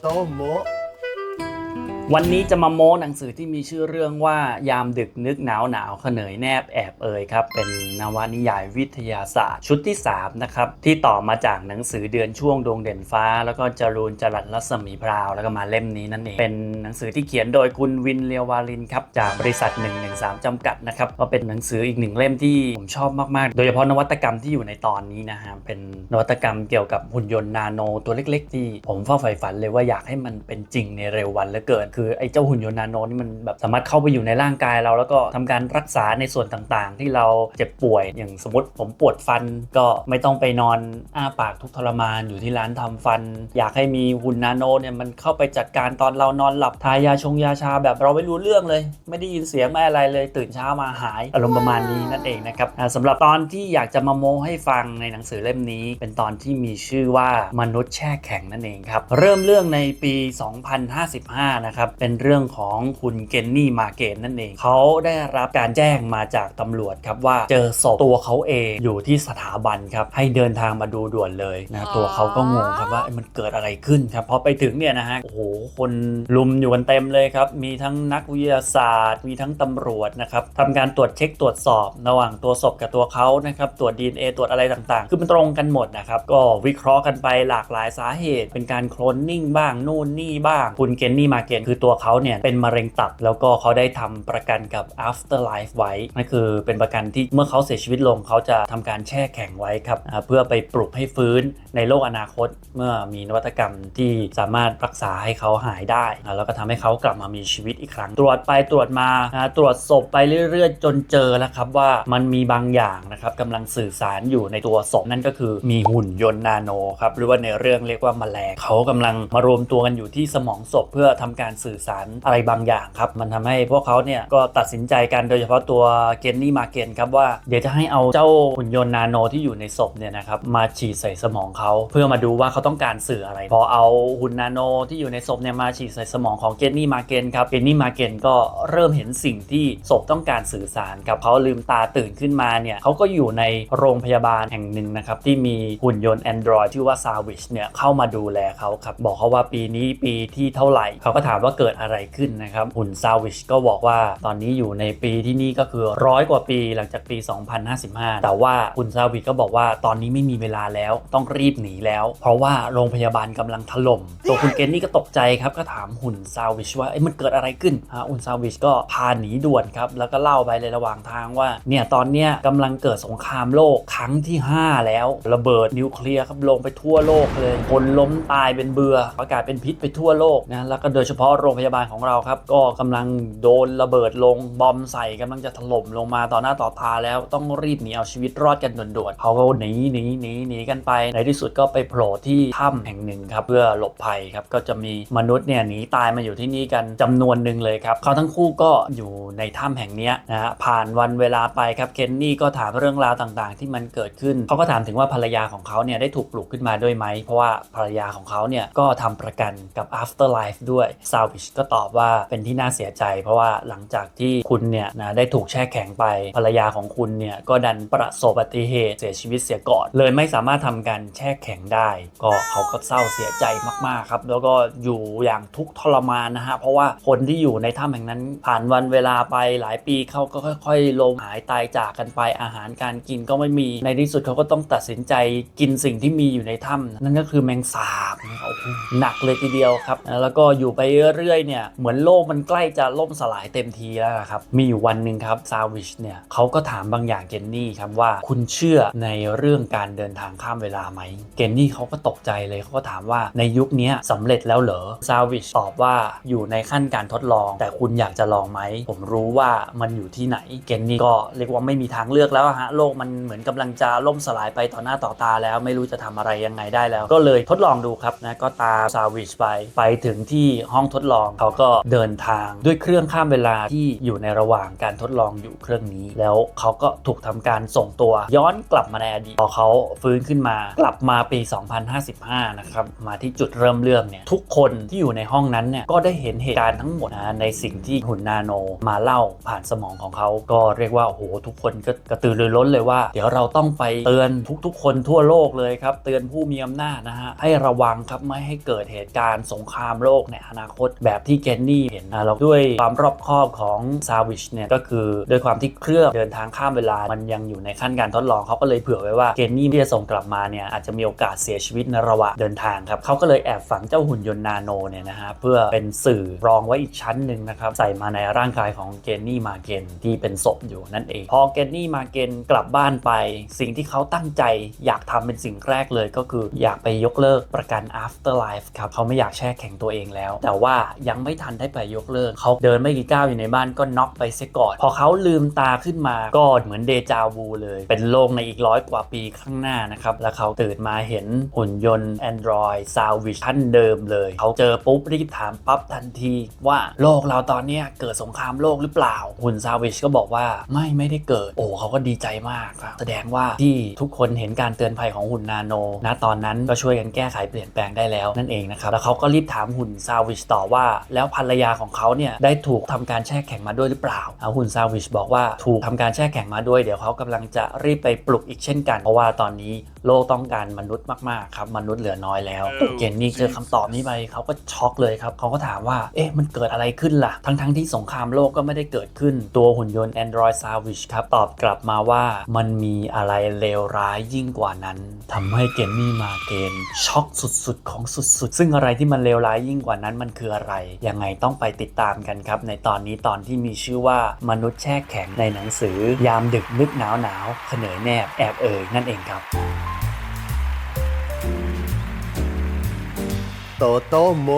โตโมะ วันนี้จะมาโม้หนังสือที่มีชื่อเรื่องว่ายามดึกนึกหนาวหนาวเขนยแนบแอบเอ่ยครับ เป็นนวนิยายวิทยาศาสตร์ ชุดที่ 3 นะครับ ที่ต่อมาจากหนังสือเดือนช่วงดวงเด่นฟ้า แล้วก็จรูนจรัสรัศมีพราว แล้วก็มาเล่มนี้นั่นเอง เป็นหนังสือที่เขียนโดยคุณวินเลียววาลินครับจากบริษัท 113 จำกัดนะครับก็เป็นหนังสืออีกหนึ่งเล่มที่ผมชอบมากๆ โดยเฉพาะนวัตกรรมที่อยู่ในตอนนี้นะฮะเป็นนวัตกรรมเกี่ยวกับหุ่นยนต์นาโนตัวเล็ก ๆ ที่ผมเฝ้าใฝ่ฝันเลยว่าอยากให้มันเป็นจริงในเร็ววันเหลือเกินคือไอ้เจ้าหุ่นยนต์นาโนนี่มันแบบสามารถเข้าไปอยู่ในร่างกายเรา แล้วก็ทำการรักษาในส่วนต่างๆ ที่เราเจ็บป่วยอย่างสมมติผมปวดฟันก็ไม่ต้องไปนอนอ้าปากทุกทรมานอยู่ที่ร้านทำฟัน อยากให้มีหุ่นนาโนเนี่ยมันเข้าไปจัดการตอนเรานอนหลับทายาชงยาชาแบบเราไม่รู้เรื่องเลย ไม่ได้ยินเสียงไม่อะไรเลยตื่นเช้ามาหายอารมณ์ประมาณนี้นั่นเองนะครับสำหรับตอนที่อยากจะมาโมให้ฟังในหนังสือเล่มนี้ เป็นตอนที่มีชื่อว่ามนุษย์แช่แข็งนั่นเองครับเริ่มเรื่องในปี 2055 นะครับเป็นเรื่องของคุณเกนนี่มาเกนนั่นเอง เขาได้รับการแจ้งมาจากตำรวจครับว่าเจอศพตัวเขาเองอยู่ที่สถาบันครับ ให้เดินทางมาดูด่วนเลยนะตัวเขาก็งงครับว่าเอ้ยมันเกิดอะไรขึ้นครับพอไปถึงเนี่ยนะฮะโอ้โหคนลุมอยู่กันเต็มเลยครับ มีทั้งนักวิทยาศาสตร์ มีทั้งตำรวจนะครับทำการตรวจเช็คตรวจสอบ ระหว่างตัวศพกับตัวเขานะครับตรวจ DNA ตรวจอะไรต่างๆ คือมันตรงกันหมดนะครับก็วิเคราะห์กันไปหลากหลายสาเหตุ เป็นการโคลนนิ่งบ้างนู่นนี่บ้าง คุณเกนนี่มาเกนคือือตัวเขาเนี่ยเป็นมะเร็งตับ แล้วก็เขาได้ทำประกันกับ afterlife ไว้นั่นคือเป็นประกันที่เมื่อเขาเสียชีวิตลงเขาจะทำการแช่แข็งไว้ครับเพื่อไปปลุกให้ฟื้นในโลกอนาคต เมื่อมีนวัตกรรมที่สามารถรักษาให้เขาหายได้ แล้วก็ทำให้เขากลับมามีชีวิตอีกครั้ง ตรวจไปตรวจมาตรวจศพไปเรื่อยๆ จนเจอแล้วครับว่ามันมีบางอย่างนะครับกำลังสื่อสารอยู่ในตัวศพนั่นก็คือมีหุ่นยนต์นาโนครับหรือว่าในเรื่องเรียกว่าแมลงเขากำลังมารวมตัวกันอยู่ที่สมองศพเพื่อทำการสื่อสารอะไรบางอย่างครับ มันทำให้พวกเขาเนี่ยก็ตัดสินใจกันโดยเฉพาะตัวเกนนี่มาเกนครับว่าเดี๋ยวจะให้เอาเจ้าหุ่นยนต์นาโนที่อยู่ในศพเนี่ยนะครับมาฉีดใส่สมองเขาเพื่อมาดูว่าเขาต้องการสื่ออะไร พอเอาหุ่นนาโนที่อยู่ในศพเนี่ยมาฉีดใส่สมองของเกนนี่มาเกนครับเกนนี่มาเกนก็เริ่มเห็นสิ่งที่ศพต้องการสื่อสารกับเขาลืมตาตื่นขึ้นมาเนี่ยเขาก็อยู่ในโรงพยาบาลแห่งหนึ่งนะครับที่มีหุ่นยนต์ Android ชื่อว่า Savage เนี่ยเข้ามาดูแลเขาครับบอกเขาว่าปีนี้ปีที่เท่าไหร่ เขาก็ถามว่าเกิดอะไรขึ้นนะครับ หุ่น Savage ก็บอกว่าตอนนี้อยู่ในปีที่นี่ก็คือร้อยกว่าปีหลังจากปี 2055 แต่ว่าหุ่น Savage ก็บอกว่าตอนนี้ไม่มีเวลาแล้วต้องรีบหนีแล้ว เพราะว่าโรงพยาบาลกำลังถล่ม ตัวคุณเกนนี่ก็ตกใจครับก็ถามหุ่น Savage ว่าเอ้ยมันเกิดอะไรขึ้นฮะหุ่น Savage ก็พาหนีด่วนครับแล้วก็เล่าไปในระหว่างทางว่าเนี่ยตอนเนี้ยกำลังเกิดสงครามโลกครั้งที่ 5 แล้ว ระเบิดนิวเคลียร์ครับลงไปทั่วโลกเลยคนล้มตายเป็นเบื่ออากาศเป็นพิษไปทั่วโลกนะแล้วก็โดยเฉพาะโรงพยาบาลของเราครับ ก็กำลังโดนระเบิดลงบอมใส่กำลังจะถล่มลงมาต่อหน้าต่อตาแล้วต้องรีบหนีเอาชีวิตรอดกันด่วนๆเขาก็หนีหนีหนีหนีกันไป ในที่สุดก็ไปโผล่ที่ถ้ำแห่งหนึ่งครับ เพื่อหลบภัยครับก็จะมีมนุษย์เนี่ยหนีตายมาอยู่ที่นี่กันจำนวนหนึ่งเลยครับเขาทั้งคู่ก็อยู่ในถ้ำแห่งนี้นะฮะผ่านวันเวลาไปครับเคนนี่ก็ถามเรื่องราวต่างๆ ที่มันเกิดขึ้นเขาก็ถามถึงว่าภรรยาของเขาเนี่ยได้ถูกปลุกขึ้นมาด้วยไหมเพราะว่าภรรยาของเขาเนี่ยก็ทำประกันกับ afterlife ด้วยซาวชก็ตอบว่าเป็นที่น่าเสียใจ เพราะว่าหลังจากที่คุณเนี่ยนะได้ถูกแช่แข็งไปภรรยาของคุณเนี่ยก็ดันประสบอุบัติเหตุเสียชีวิตเสียก่อน เลยไม่สามารถทำการแช่แข็งได้ ก็เขาก็เศร้าเสียใจมากๆครับ แล้วก็อยู่อย่างทุกทรมานนะฮะเพราะว่าคนที่อยู่ในถ้ำแห่งนั้นผ่านวันเวลาไปหลายปีเขาก็ค่อย ๆลมหายตายจากกันไปอาหารการกินก็ไม่มีในที่สุดเขาก็ต้องตัดสินใจกินสิ่งที่มีอยู่ในถ้ำนั่นก็คือแมงสาบนะครับโอ้โหหนักเลยทีเดียวครับแล้วก็อยู่ไปเรื่อยๆเนี่ยเหมือนโลกมันใกล้จะล่มสลายเต็มทีแล้วนะครับ มีอยู่วันหนึ่งครับซาวิชเนี่ยเขาก็ถามบางอย่างเกนนี่ครับว่าคุณเชื่อในเรื่องการเดินทางข้ามเวลาไหมเกนนี่เขาก็ตกใจเลยเขาก็ถามว่าในยุคนี้สำเร็จแล้วเหรอซาวิชตอบว่าอยู่ในขั้นการทดลอง แต่คุณอยากจะลองไหมผมรู้ว่ามันอยู่ที่ไหนเกนนี่ก็เรียกว่าไม่มีทางเลือกแล้วฮะโลกมันเหมือนกำลังจะล่มสลายไปต่อหน้าต่อตาแล้วไม่รู้จะทำอะไรยังไงได้แล้ว ก็เลยทดลองดูครับนะก็ตามซาวิชไปไปถึงที่ห้องทดลองเขาก็เดินทางด้วยเครื่องข้ามเวลาที่อยู่ในระหว่างการทดลองอยู่เครื่องนี้ แล้วเขาก็ถูกทำการส่งตัวย้อนกลับมาในอดีตพอเขาฟื้นขึ้นมากลับมาปี 2055 นะครับมาที่จุดเริ่มเรื่องเนี่ยทุกคนที่อยู่ในห้องนั้นเนี่ยก็ได้เห็นเหตุการณ์ทั้งหมดนะในสิ่งที่หุ่นนาโนมาเล่าผ่านสมองของเขาก็เรียกว่าโอ้โหทุกคนก็กระตือรือร้นเลยว่า เดี๋ยวเราต้องไปเตือนทุกๆ คนทั่วโลกเลยครับ เตือนผู้มีอำนาจนะฮะให้ระวังครับไม่ให้เกิดเหตุการณ์สงครามโลกในอนาคตแบบที่เกนนี่เห็นนะแล้วด้วยความรอบคอบของซาวิชเนี่ยก็คือด้วยความที่เครื่องเดินทางข้ามเวลามันยังอยู่ในขั้นการทดลองเขาก็เลยเผื่อไว้ว่าเกนนี่ที่จะส่งกลับมาเนี่ยอาจจะมีโอกาสเสียชีวิตในระหว่างเดินทางครับเขาก็เลยแอบฝังเจ้าหุ่นยนต์นาโนเนี่ยนะฮะเพื่อเป็นสื่อรองไว้อีกชั้นหนึ่งนะครับใส่มาในร่างกายของเกนนี่มาเกนที่เป็นศพอยู่นั่นเอง พอเกนนี่มาเกนกลับบ้านไป สิ่งที่เขาตั้งใจอยากทำเป็นสิ่งแรกเลยก็คืออยากไปยกเลิกประกัน afterlife ครับเขาไม่อยากแช่แข็งตัวเองแล้ว แต่ว่ายังไม่ทันได้ไปยกเลิกเขาเดินไม่กี่ก้าวอยู่ในบ้านก็น็อกไปเสียก่อน พอเขาลืมตาขึ้นมาก็เหมือนเดจาวูเลย เป็นโลกในอีกร้อยกว่าปีข้างหน้านะครับ แล้วเขาตื่นมาเห็นหุ่นยนต์ Android s a v i c ท่านเดิมเลย เขาเจอปุ๊บรีบถามปั๊บทันทีว่าโลกเราตอนนี้เกิดสงครามโลกหรือเปล่า หุ่น s a v i c ก็บอกว่าไม่ไม่ได้เกิด โอ้เขาก็ดีใจมากครับแสดงว่าที่ทุกคนเห็นการเตือนภัยของหุ่นนาโนณตอนนั้นก็ช่วยกันแก้ไขเปลี่ยนแปลงได้แล้วนั่นเองนะครับแล้วเขาก็รีบถามหุ่น s a v i c ต่อว่าแล้วภรรยาของเขาเนี่ยได้ถูกทำการแช่แข็งมาด้วยหรือเปล่าเอาหุ่น s a v i c บอกว่าถูกทำการแช่แข็งมาด้วยเดี๋ยวเขากำลังจะรีบไปปลุกอีกเช่นกัน เพราะว่าตอนนี้โลกต้องการมนุษย์มากๆครับมนุษย์เหลือน้อยแล้วตัวเกนนี่เจอคำตอบนี้ไปเขาก็ช็อกเลยครับเขาก็ถามว่าเอ๊ะมันเกิดอะไรขึ้นล่ะ ทั้งๆที่สงครามโลกก็ไม่ได้เกิดขึ้นตัวหุ่นยนต์ Android s a v i c ครับตอบกลับมาว่ามันมีอะไรเลวร้ายยิ่งกว่านั้นทำให้เกนนี่มาเกนช็อกสุดๆของสุดๆ ซึ่งอะไรที่มันเลวร้ายยิ่งกว่านั้นมันคืออะไรยังไงต้องไปติดตามกันครับ ในตอนนี้ตอนที่มีชื่อว่ามนุษย์แช่แข็งในหนังสือ ยามดึกนึกหนาวหนาวเขนยแนบแอบเอ่ยนั่นเองครับโตโต้โม